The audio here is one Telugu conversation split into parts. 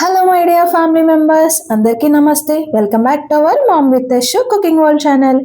Hello my dear family members అందరికీ నమస్తే. Welcome back to our mom with show cooking world channel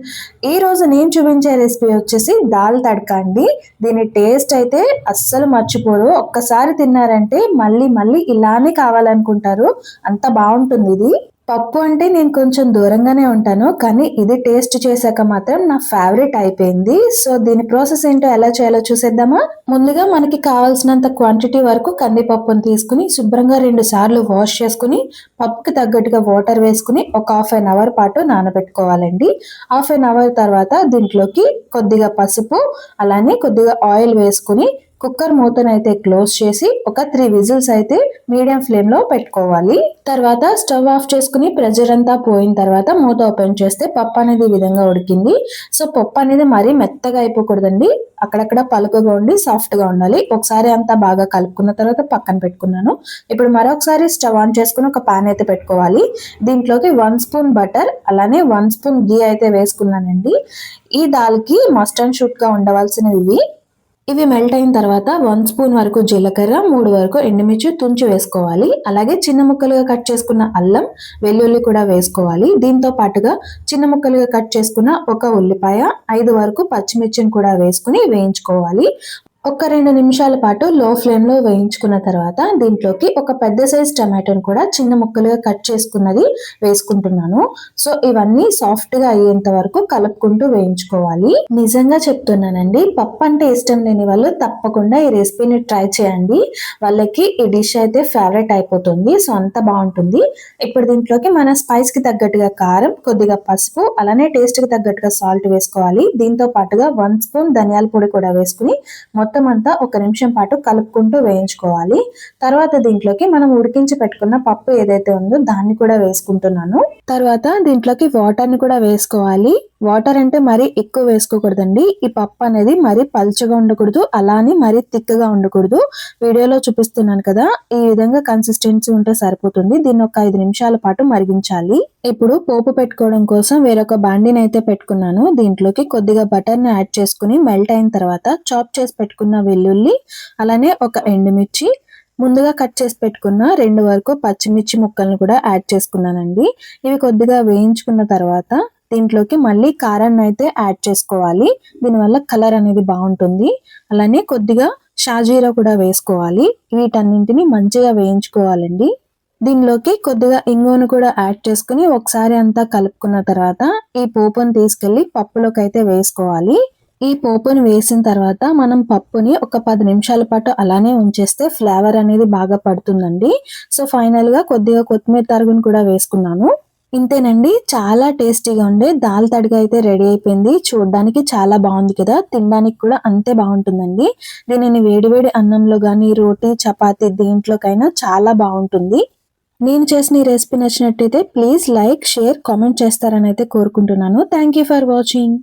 ఈ రోజు నేను చూపించే రెసిపీ వచ్చేసి దాల్ తడక అండి. దీని టేస్ట్ అయితే అస్సలు మర్చిపోరు. ఒక్కసారి తిన్నారంటే మళ్ళీ మళ్ళీ ఇలానే కావాలనుకుంటారు. అంత బాగుంటుంది ఇది. పప్పు అంటే నేను కొంచెం దూరంగానే ఉంటాను కానీ ఇది టేస్ట్ చేశాక మాత్రం నా ఫేవరెట్ అయిపోయింది. సో దీని ప్రాసెస్ ఏంటో ఎలా చేయాలో చూసేద్దామా? ముందుగా మనకి కావాల్సినంత క్వాంటిటీ వరకు కందిపప్పును తీసుకుని శుభ్రంగా రెండు సార్లు వాష్ చేసుకుని పప్పుకి తగ్గట్టుగా వాటర్ వేసుకుని ఒక హాఫ్ అన్ అవర్ పాటు నానబెట్టుకోవాలండి. హాఫ్ అన్ అవర్ తర్వాత దీంట్లోకి కొద్దిగా పసుపు అలానే కొద్దిగా ఆయిల్ వేసుకుని కుక్కర్ మూతను అయితే క్లోజ్ చేసి ఒక త్రీ విజిల్స్ అయితే మీడియం ఫ్లేమ్లో పెట్టుకోవాలి. తర్వాత స్టవ్ ఆఫ్ చేసుకుని ప్రెజర్ అంతా పోయిన తర్వాత మూత ఓపెన్ చేస్తే పప్పు అనేది ఈ విధంగా ఉడికింది. సో పప్పు అనేది మరీ మెత్తగా అయిపోకూడదండి. అక్కడక్కడ పలుకగా ఉండి సాఫ్ట్గా ఉండాలి. ఒకసారి అంతా బాగా కలుపుకున్న తర్వాత పక్కన పెట్టుకున్నాను. ఇప్పుడు మరొకసారి స్టవ్ ఆన్ చేసుకుని ఒక పాన్ అయితే పెట్టుకోవాలి. దీంట్లోకి వన్ స్పూన్ బటర్ అలానే వన్ స్పూన్ గీ అయితే వేసుకున్నానండి. ఈ దాల్కి మస్ట్ అండ్ షూట్గా ఉండవలసినవి ఇవి. ఇవి మెల్ట్ అయిన తర్వాత వన్ స్పూన్ వరకు జీలకర్ర మూడు వరకు ఎండుమిర్చి తుంచి వేసుకోవాలి. అలాగే చిన్న ముక్కలుగా కట్ చేసుకున్న అల్లం వెల్లుల్లి కూడా వేసుకోవాలి. దీంతో పాటుగా చిన్న ముక్కలుగా కట్ చేసుకున్న ఒక ఉల్లిపాయ ఐదు వరకు పచ్చిమిర్చిని కూడా వేసుకుని వేయించుకోవాలి. ఒక రెండు నిమిషాల పాటు లో ఫ్లేమ్లో వేయించుకున్న తర్వాత దీంట్లోకి ఒక పెద్ద సైజ్ టమాటోని కూడా చిన్న ముక్కలుగా కట్ చేసుకున్నది వేసుకుంటున్నాను. సో ఇవన్నీ సాఫ్ట్గా అయ్యేంత వరకు కలుపుకుంటూ వేయించుకోవాలి. నిజంగా చెప్తున్నానండి పప్పు అంటే ఇష్టం లేని వాళ్ళు తప్పకుండా ఈ రెసిపీని ట్రై చేయండి. వాళ్ళకి ఈ డిష్ అయితే ఫేవరెట్ అయిపోతుంది సో అంత బాగుంటుంది. ఇప్పుడు దీంట్లోకి మన స్పైస్కి తగ్గట్టుగా కారం కొద్దిగా పసుపు అలానే టేస్ట్కి తగ్గట్టుగా సాల్ట్ వేసుకోవాలి. దీంతో పాటుగా వన్ స్పూన్ ధనియాల పొడి కూడా వేసుకుని మొత్తం మొత్తం అంతా ఒక నిమిషం పాటు కలుపుకుంటూ వేయించుకోవాలి. తర్వాత దీంట్లోకి మనం ఉడికించి పెట్టుకున్న పప్పు ఏదైతే ఉందో దాన్ని కూడా వేసుకుంటున్నాను. తర్వాత దీంట్లోకి వాటర్ని కూడా వేసుకోవాలి. వాటర్ అంటే మరీ ఎక్కువ వేసుకోకూడదండి. ఈ పప్పు అనేది మరీ పలుచగా ఉండకూడదు అలానే మరీ థిక్గా ఉండకూడదు. వీడియోలో చూపిస్తున్నాను కదా ఈ విధంగా కన్సిస్టెన్సీ ఉంటే సరిపోతుంది. దీన్ని ఒక ఐదు నిమిషాల పాటు మరిగించాలి. ఇప్పుడు పోపు పెట్టుకోవడం కోసం వేరొక బాండిని అయితే పెట్టుకున్నాను. దీంట్లోకి కొద్దిగా బటర్ని యాడ్ చేసుకుని మెల్ట్ అయిన తర్వాత చాప్ చేసి పెట్టుకున్న వెల్లుల్లి అలానే ఒక ఎండుమిర్చి. ముందుగా కట్ చేసి పెట్టుకున్న రెండు వరకు పచ్చిమిర్చి ముక్కలను కూడా యాడ్ చేసుకున్నానండి. ఇవి కొద్దిగా వేయించుకున్న తర్వాత దీంట్లోకి మళ్ళీ కారాన్ని అయితే యాడ్ చేసుకోవాలి. దీనివల్ల కలర్ అనేది బాగుంటుంది. అలానే కొద్దిగా షాజీరా కూడా వేసుకోవాలి. వీటన్నింటిని మంచిగా వేయించుకోవాలండి. దీనిలోకి కొద్దిగా ఇంగువను కూడా యాడ్ చేసుకుని ఒకసారి అంతా కలుపుకున్న తర్వాత ఈ పోపును తీసుకెళ్ళి పప్పులోకి అయితే వేసుకోవాలి. ఈ పోపుని వేసిన తర్వాత మనం పప్పుని ఒక పది నిమిషాల పాటు అలానే ఉంచేస్తే ఫ్లేవర్ అనేది బాగా పడుతుందండి. సో ఫైనల్గా కొద్దిగా కొత్తిమీర తరుగును కూడా వేసుకున్నాను. ఇంతేనండి చాలా టేస్టీగా ఉండే దాల్ తడిగా అయితే రెడీ అయిపోయింది. చూడడానికి చాలా బాగుంది కదా తినడానికి కూడా అంతే బాగుంటుందండి. దీనిని వేడివేడి అన్నంలో కానీ రోటీ చపాతి దీంట్లోకైనా చాలా బాగుంటుంది. నేను చేసిన ఈ రెసిపీ నచ్చినట్టయితే ప్లీజ్ లైక్ షేర్ కామెంట్ చేస్తారని అయితే కోరుకుంటున్నాను. Thank for watching